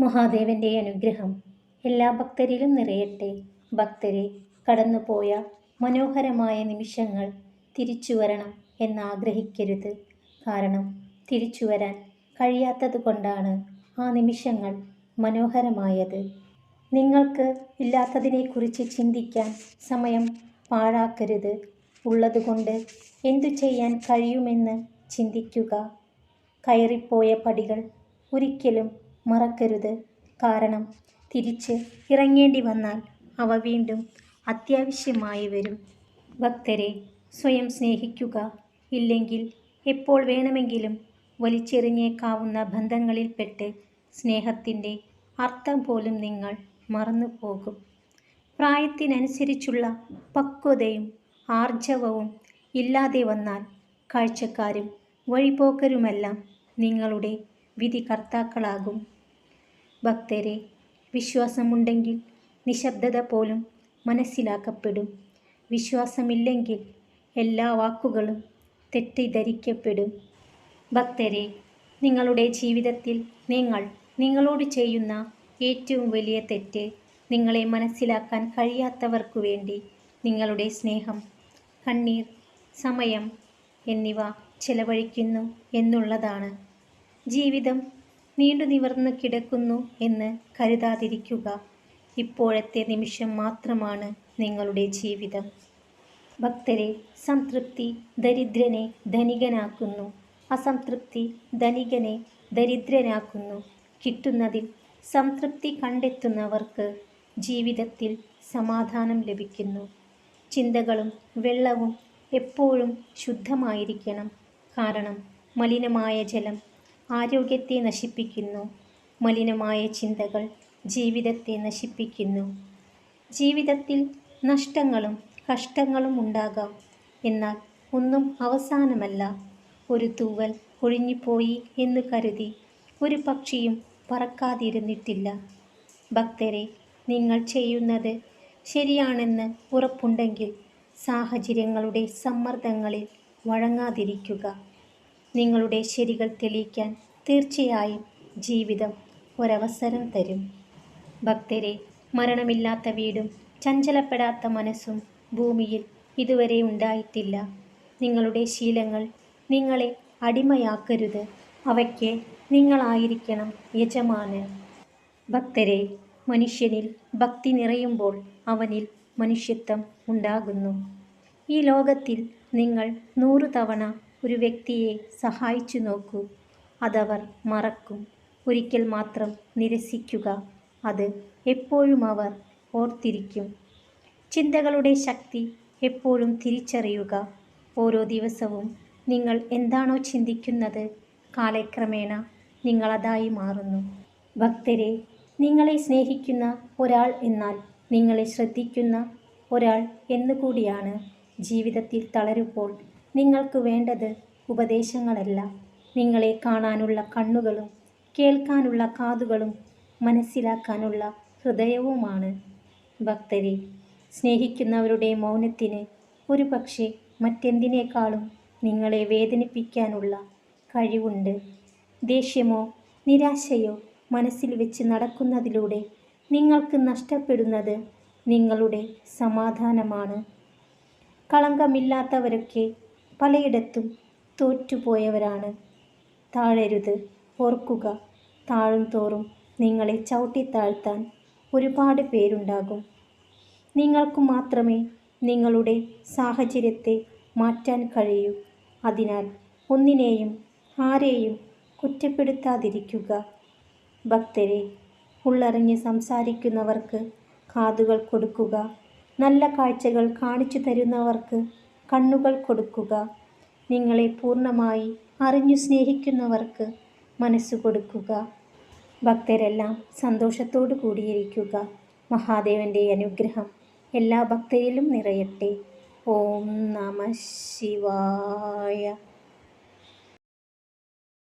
മഹാദേവന്റെ അനുഗ്രഹം. എല്ലാ ഭക്തരിലും നിറയട്ടെ. ഭക്തരെ കടന്നുപോയ മനോഹരമായ നിമിഷങ്ങൾ തിരിച്ചു വരണം എന്നാഗ്രഹിക്കരുത്. കാരണം തിരിച്ചു വരാൻ കഴിയാത്തത് കൊണ്ടാണ് ആ നിമിഷങ്ങൾ മനോഹരമായത്. നിങ്ങൾക്ക് ഇല്ലാത്തതിനെക്കുറിച്ച് ചിന്തിക്കാൻ സമയം പാഴാക്കരുത്. ഉള്ളതുകൊണ്ട് എന്തു ചെയ്യാൻ കഴിയുമെന്ന് ചിന്തിക്കുക. കയറിപ്പോയ പടികൾ ഒരിക്കലും മറക്കരുത്. കാരണം തിരിച്ച് ഇറങ്ങേണ്ടി വന്നാൽ അവ വീണ്ടും അത്യാവശ്യമായി വരും. ഭക്തരെ സ്വയം സ്നേഹിക്കുക. ഇല്ലെങ്കിൽ എപ്പോൾ വേണമെങ്കിലും വലിച്ചെറിഞ്ഞേക്കാവുന്ന ബന്ധങ്ങളിൽപ്പെട്ട് സ്നേഹത്തിന്റെ അർത്ഥം പോലും നിങ്ങൾ മറന്നു പോകും. പ്രായത്തിനനുസരിച്ചുള്ള പക്വതയും ആർജവവും ഇല്ലാതെ വന്നാൽ കാഴ്ചക്കാരും വഴിപോക്കരുമെല്ലാം നിങ്ങളുടെ വിധികർത്താക്കളാകും. ഭക്തരെ വിശ്വാസമുണ്ടെങ്കിൽ നിശബ്ദത പോലും മനസ്സിലാക്കപ്പെടും. വിശ്വാസമില്ലെങ്കിൽ എല്ലാ വാക്കുകളും തെറ്റിദ്ധരിക്കപ്പെടും. ഭക്തരെ നിങ്ങളുടെ ജീവിതത്തിൽ നിങ്ങൾ നിങ്ങളോട് ചെയ്യുന്ന ഏറ്റവും വലിയ തെറ്റ് നിങ്ങളെ മനസ്സിലാക്കാൻ കഴിയാത്തവർക്കു വേണ്ടി നിങ്ങളുടെ സ്നേഹം കണ്ണീർ സമയം എന്നിവ ചെലവഴിക്കുന്നു എന്നുള്ളതാണ്. ജീവിതം നീണ്ടു നിവർന്ന് കിടക്കുന്നു എന്ന് കരുതാതിരിക്കുക. ഇപ്പോഴത്തെ നിമിഷം മാത്രമാണ് നിങ്ങളുടെ ജീവിതം. ഭക്തരെ സംതൃപ്തി ദരിദ്രനെ ധനികനാക്കുന്നു. അസംതൃപ്തി ധനികനെ ദരിദ്രനാക്കുന്നു. കിട്ടുന്നതിൽ സംതൃപ്തി കണ്ടെത്തുന്നവർക്ക് ജീവിതത്തിൽ സമാധാനം ലഭിക്കുന്നു. ചിന്തകളും വെള്ളവും എപ്പോഴും ശുദ്ധമായിരിക്കണം. കാരണം മലിനമായ ജലം ആരോഗ്യത്തെ നശിപ്പിക്കുന്നു. മലിനമായ ചിന്തകൾ ജീവിതത്തെ നശിപ്പിക്കുന്നു. ജീവിതത്തിൽ നഷ്ടങ്ങളും കഷ്ടങ്ങളും ഉണ്ടാകാം. എന്നാൽ ഒന്നും അവസാനമല്ല. ഒരു തൂവൽ ഒഴിഞ്ഞുപോയി എന്ന് കരുതി ഒരു പക്ഷിയും പറക്കാതിരുന്നിട്ടില്ല. ഭക്തരെ നിങ്ങൾ ചെയ്യുന്നത് ശരിയാണെന്ന് ഉറപ്പുണ്ടെങ്കിൽ സാഹചര്യങ്ങളുടെ സമ്മർദ്ദങ്ങളിൽ വഴങ്ങാതിരിക്കുക. നിങ്ങളുടെ ശരികൾ തെളിയിക്കാൻ തീർച്ചയായും ജീവിതം ഒരവസരം തരും. ഭക്തരെ മരണമില്ലാത്ത വീടും ചഞ്ചലപ്പെടാത്ത മനസ്സും ഭൂമിയിൽ ഇതുവരെ ഉണ്ടായിട്ടില്ല. നിങ്ങളുടെ ശീലങ്ങൾ നിങ്ങളെ അടിമയാക്കരുത്. അവയ്ക്ക് നിങ്ങളായിരിക്കണം യജമാനൻ. ഭക്തരെ മനുഷ്യനിൽ ഭക്തി നിറയുമ്പോൾ അവനിൽ മനുഷ്യത്വം ഉണ്ടാകുന്നു. ഈ ലോകത്തിൽ നിങ്ങൾ നൂറു തവണ ഒരു വ്യക്തിയെ സഹായിച്ചു നോക്കൂ. അതവർ മറക്കും. ഒരിക്കൽ മാത്രം നിരസിക്കുക. അത് എപ്പോഴും അവർ ഓർത്തിരിക്കും. ചിന്തകളുടെ ശക്തി എപ്പോഴും തിരിച്ചറിയുക. ഓരോ ദിവസവും നിങ്ങൾ എന്താണോ ചിന്തിക്കുന്നത് കാലക്രമേണ നിങ്ങളതായി മാറുന്നു. ഭക്തരെ നിങ്ങളെ സ്നേഹിക്കുന്ന ഒരാൾ എന്നാൽ നിങ്ങളെ ശ്രദ്ധിക്കുന്ന ഒരാൾ എന്നുകൂടിയാണ് ജീവിതത്തിൽ തളരുമ്പോൾ നിങ്ങൾക്ക് വേണ്ടത് ഉപദേശങ്ങളല്ല നിങ്ങളെ കാണാനുള്ള കണ്ണുകളും കേൾക്കാനുള്ള കാതുകളും മനസ്സിലാക്കാനുള്ള ഹൃദയവുമാണ്. ഭക്തരെ സ്നേഹിക്കുന്നവരുടെ മൗനത്തിന് ഒരു പക്ഷേ മറ്റെന്തിനേക്കാളും നിങ്ങളെ വേദനിപ്പിക്കാനുള്ള കഴിവുണ്ട്. ദേഷ്യമോ നിരാശയോ മനസ്സിൽ വെച്ച് നടക്കുന്നതിലൂടെ നിങ്ങൾക്ക് നഷ്ടപ്പെടുന്നത് നിങ്ങളുടെ സമാധാനമാണ്. കളങ്കമില്ലാത്തവരൊക്കെ പലയിടത്തും തോറ്റുപോയവരാണ്. താഴരുത്. ഓർക്കുക. താഴും തോറും നിങ്ങളെ ചവിട്ടിത്താഴ്ത്താൻ ഒരുപാട് പേരുണ്ടാകും. നിങ്ങൾക്ക് മാത്രമേ നിങ്ങളുടെ സാഹചര്യത്തെ മാറ്റാൻ കഴിയൂ. അതിനാൽ ഒന്നിനെയും ആരെയും കുറ്റപ്പെടുത്താതിരിക്കുക. ഭക്തരെ ഉള്ളറിഞ്ഞ് സംസാരിക്കുന്നവർക്ക് കാതുകൾ കൊടുക്കുക. നല്ല കാഴ്ചകൾ കാണിച്ചു തരുന്നവർക്ക് കണ്ണുകൾ കൊടുക്കുക. നിങ്ങളെ പൂർണമായി അറിഞ്ഞു സ്നേഹിക്കുന്നവർക്ക് മനസ്സ് കൊടുക്കുക. ഭക്തരെല്ലാം സന്തോഷത്തോടു കൂടിയിരിക്കുക. മഹാദേവന്റെ അനുഗ്രഹം എല്ലാ ഭക്തരിലും നിറയട്ടെ. ഓം നമ ശിവായ.